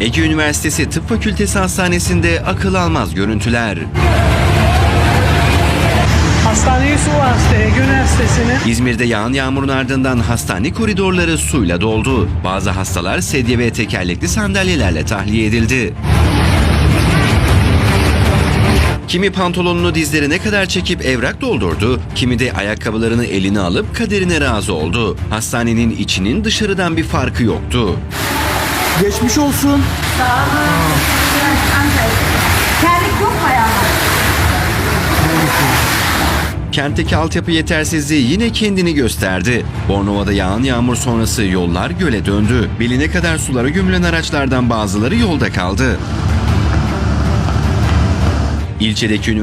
Ege Üniversitesi Tıp Fakültesi Hastanesi'nde akıl almaz görüntüler. Hastaneyi su bastı Ege Üniversitesi'nin. İzmir'de yağan yağmurun ardından hastane koridorları suyla doldu. Bazı hastalar sedye ve tekerlekli sandalyelerle tahliye edildi. Kimi pantolonunu dizlerine kadar çekip evrak doldurdu, kimi de ayakkabılarını eline alıp kaderine razı oldu. Hastanenin içinin dışarıdan bir farkı yoktu. Geçmiş olsun. Terlik yok mu? Kentteki altyapı yetersizliği yine kendini gösterdi. Bornova'da yağan yağmur sonrası yollar göle döndü. Beline kadar sulara gömülen araçlardan bazıları yolda kaldı. İlçedeki üniversite